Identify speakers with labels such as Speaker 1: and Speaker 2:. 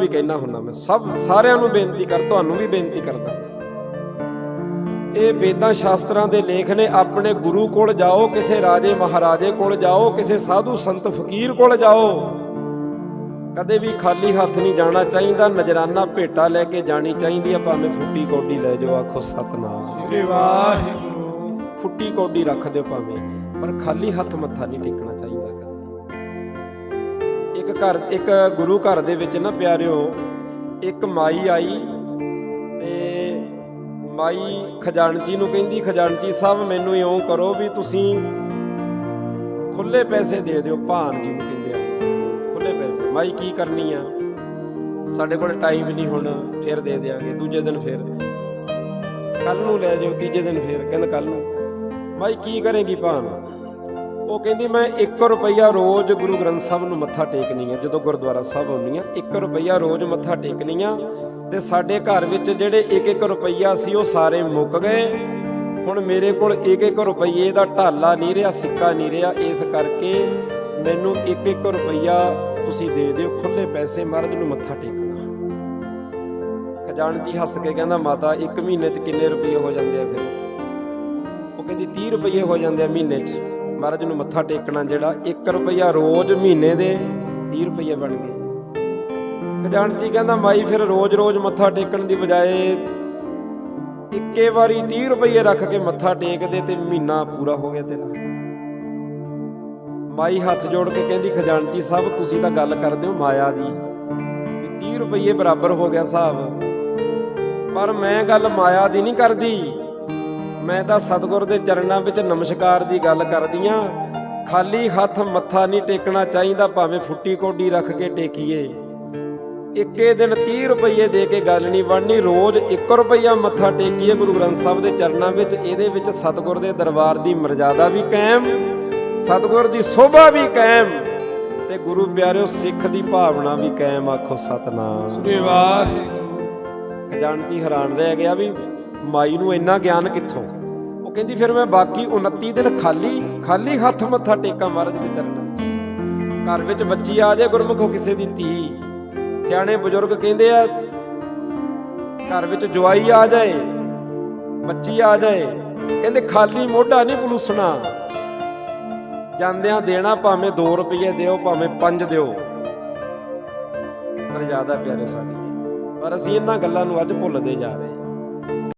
Speaker 1: ਵੀ ਕਹਿਣਾ ਹੁੰਦਾ ਮੈਂ। ਸਭ ਸਾਰਿਆਂ ਨੂੰ ਬੇਨਤੀ ਕਰ ਤੁਹਾਨੂੰ ਵੀ ਬੇਨਤੀ ਕਰਦਾ। ਇਹ ਵੇਦਾਂ ਸ਼ਾਸਤਰਾਂ ਦੇ ਲੇਖ ਨੇ ਆਪਣੇ ਗੁਰੂ ਕੋਲ ਜਾਓ ਕਿਸੇ ਰਾਜੇ ਮਹਾਰਾਜੇ ਕੋਲ ਜਾਓ ਕਿਸੇ ਸਾਧੂ ਸੰਤ ਫਕੀਰ ਕੋਲ ਜਾਓ। ਕਦੇ ਵੀ ਖਾਲੀ ਹੱਥ ਨਹੀਂ ਜਾਣਾ ਚਾਹੀਦਾ ਨਜਰਾਨਾ ਭੇਟਾ ਲੈ ਕੇ ਜਾਣੀ ਚਾਹੀਦੀ ਆ ਭਾਵੇਂ ਫੁੱਟੀ ਕੋਡੀ ਲੈ ਜਾਓ ਆਖੋ ਸਤਨਾਮ।
Speaker 2: ਸ੍ਰੀ ਵਾਹਿਗੁਰੂ।
Speaker 1: ਫੁੱਟੀ ਕੋਡੀ ਰੱਖ ਦਿਓ ਭਾਵੇਂ ਪਰ ਖਾਲੀ ਹੱਥ ਮੱਥਾ ਨਹੀਂ ਟੇਕਣਾ ਚਾਹੀਦਾ। ਇੱਕ ਘਰ, ਇੱਕ ਗੁਰੂ ਘਰ ਦੇ ਵਿੱਚ ਨਾ ਪਿਆਰਿਓ, ਇੱਕ ਮਾਈ ਆਈ ਤੇ ਮਾਈ ਖਜ਼ਾਨਚੀ ਨੂੰ ਕਹਿੰਦੀ, ਖਜ਼ਾਨਚੀ ਸਾਹਿਬ, ਮੈਨੂੰ ਇਉਂ ਕਰੋ ਵੀ ਤੁਸੀਂ ਖੁੱਲੇ ਪੈਸੇ ਦੇ ਦਿਓ, ਭਾਨ ਜੀ ਨੂੰ ਕਹਿੰਦੇ ਆ। ਖੁੱਲੇ ਪੈਸੇ। ਮਾਈ, ਕੀ ਕਰਨੀ ਆ? ਸਾਡੇ ਕੋਲ ਟਾਈਮ ਨਹੀਂ ਹੁਣ, ਫਿਰ ਦੇ ਦਿਆਂਗੇ, ਦੂਜੇ ਦਿਨ ਫਿਰ। ਕੱਲ ਨੂੰ ਲੈ ਜਾਓ ਤੀਜੇ ਦਿਨ ਫਿਰ, ਕਹਿੰਦਾ ਕੱਲ ਨੂੰ। ਮਾਈ, ਕੀ ਕਰੇਗੀ ਭਾਨ? ਉਹ ਕਹਿੰਦੀ, ਮੈਂ 1 ਰੁਪਈਆ ਰੋਜ਼ ਗੁਰੂ ਗ੍ਰੰਥ ਸਾਹਿਬ ਨੂੰ ਮੱਥਾ ਟੇਕਣੀ ਆ। ਜਦੋਂ ਗੁਰਦੁਆਰਾ ਸਾਹਿਬ ਆਉਣੀ ਆ 1 ਰੁਪਈਆ ਰੋਜ਼ ਮੱਥਾ ਟੇਕਣੀ ਆ ਤੇ ਸਾਡੇ ਘਰ ਵਿੱਚ ਜਿਹੜੇ 1-1 ਰੁਪਈਆ ਸੀ, ਉਹ ਸਾਰੇ ਮੁੱਕ ਗਏ। ਹੁਣ ਮੇਰੇ ਕੋਲ 1-1 ਰੁਪਈਏ ਦਾ ਢਾਲਾ ਨਹੀਂ ਰਿਹਾ, ਸਿੱਕਾ ਨਹੀਂ ਰਿਹਾ। ਇਸ ਕਰਕੇ ਮੈਨੂੰ 1-1 ਰੁਪਈਆ ਤੁਸੀਂ ਦੇ ਦਿਓ ਖੁੱਲੇ ਪੈਸੇ ਮਹਾਰਾਜ ਨੂੰ ਮੱਥਾ ਟੇਕਣਾ। ਖਜ਼ਾਨਚੀ ਹੱਸ ਕੇ ਕਹਿੰਦਾ, ਮਾਤਾ, ਇੱਕ ਮਹੀਨੇ 'ਚ ਕਿੰਨੇ ਰੁਪਈਏ ਹੋ ਜਾਂਦੇ ਆ ਫਿਰ? ਉਹ ਕਹਿੰਦੀ 30 ਰੁਪਈਏ ਹੋ ਜਾਂਦੇ ਆ ਮਹੀਨੇ 'ਚ। ਮਹਾਰਾਜ ਨੂੰ ਮੱਥਾ ਟੇਕਣਾ ਜਿਹੜਾ 1 ਰੁਪਿਆ ਰੋਜ਼ ਮਹੀਨੇ ਦੇ 30 ਰੁਪਏ ਬਣ ਗਏ। ਖਜ਼ਾਨਚੀ ਕਹਿੰਦਾ, ਮਾਈ ਫਿਰ ਰੋਜ਼-ਰੋਜ਼ ਮੱਥਾ ਟੇਕਣ ਦੀ ਬਜਾਏ ਇੱਕੇ ਵਾਰੀ 30 ਰੁਪਏ ਰੱਖ ਕੇ ਮੱਥਾ ਟੇਕਦੇ ਤੇ ਮਹੀਨਾ ਪੂਰਾ ਹੋ ਗਿਆ ਤੇਰਾ। ਮਾਈ ਹੱਥ ਜੋੜ ਕੇ ਕਹਿੰਦੀ, ਖਜ਼ਾਨਚੀ ਸਾਹਿਬ, ਤੁਸੀਂ ਤਾਂ ਗੱਲ ਕਰਦੇ ਹੋ ਮਾਇਆ ਦੀ ਵੀ 30 ਰੁਪਏ ਬਰਾਬਰ ਹੋ ਗਿਆ ਹਿਸਾਬ। ਪਰ ਮੈਂ ਗੱਲ ਮਾਇਆ ਦੀ ਨਹੀਂ ਕਰਦੀ। ਮੈਂ ਤਾਂ ਸਤਿਗੁਰ ਦੇ ਚਰਨਾਂ ਵਿੱਚ ਨਮਸਕਾਰ ਦੀ ਗੱਲ ਕਰਦੀਆਂ ਖਾਲੀ ਹੱਥ ਮੱਥਾ ਨਹੀਂ ਟੇਕਣਾ ਚਾਹੀਦਾ ਭਾਵੇਂ ਫੁੱਟੀ ਕੋਡੀ ਰੱਖ ਕੇ ਟੇਕੀਏ। ਇੱਕੇ ਦਿਨ 30 ਰੁਪਏ ਦੇ ਕੇ ਗੱਲ ਨਹੀਂ ਬਣਨੀ ਰੋਜ਼ 1 ਰੁਪਈਆ ਮੱਥਾ ਟੇਕੀਏ ਗੁਰੂ ਗ੍ਰੰਥ ਸਾਹਿਬ ਦੇ ਚਰਨਾਂ ਵਿੱਚ। ਇਹਦੇ ਵਿੱਚ ਸਤਿਗੁਰ ਦੇ ਦਰਬਾਰ ਦੀ ਮਰਜ਼ਾਦਾ ਵੀ ਕਾਇਮ ਸਤਿਗੁਰ ਦੀ ਸੋਭਾ ਵੀ ਕਾਇਮ ਤੇ ਗੁਰੂ ਪਿਆਰਿਓ ਸਿੱਖ ਦੀ ਭਾਵਨਾ ਵੀ ਕਾਇਮ ਆਖੋ ਸਤਨਾਮ।
Speaker 2: ਸ੍ਰੀ ਵਾਹਿਗੁਰੂ।
Speaker 1: ਖਜ਼ਾਨਚੀ ਹੈਰਾਨ ਰਹਿ ਗਿਆ ਵੀ ਮਾਈ ਨੂੰ ਇੰਨਾ ਗਿਆਨ ਕਿੱਥੋਂ? ਕਹਿੰਦੀ ਫਿਰ ਮੈਂ ਬਾਕੀ 29 ਦਿਨ ਖਾਲੀ ਖਾਲੀ ਹੱਥ ਮੱਥਾ ਟੇਕਾ ਮਹਾਰਾਜ ਦੇ ਚਰਨਾਂ 'ਚ ਘਰ ਵਿੱਚ ਬੱਚੀ ਆ ਜਾਏ ਗੁਰਮੁਖੋ ਕਿਸੇ ਦੀ ਧੀ। ਸਿਆਣੇ ਬਜ਼ੁਰਗ ਕਹਿੰਦੇ ਆ, ਘਰ ਵਿੱਚ ਜਵਾਈ ਆ ਜਾਏ, ਬੱਚੀ ਆ ਜਾਏ, ਕਹਿੰਦੇ ਖਾਲੀ ਮੋਢਾ ਨਹੀਂ ਪਲੂਸਣਾ। ਜਾਂਦਿਆਂ ਦੇਣਾ ਭਾਵੇਂ 2 ਰੁਪਏ ਦਿਓ, ਭਾਵੇਂ 5 ਦਿਓ। ਪਰ ਜ਼ਿਆਦਾ ਪਿਆਰੇ ਸਾਡੀ ਪਰ ਅਸੀਂ ਇਹਨਾਂ ਗੱਲਾਂ ਨੂੰ ਅੱਜ ਭੁੱਲਦੇ ਜਾ ਰਹੇ ਹਾਂ।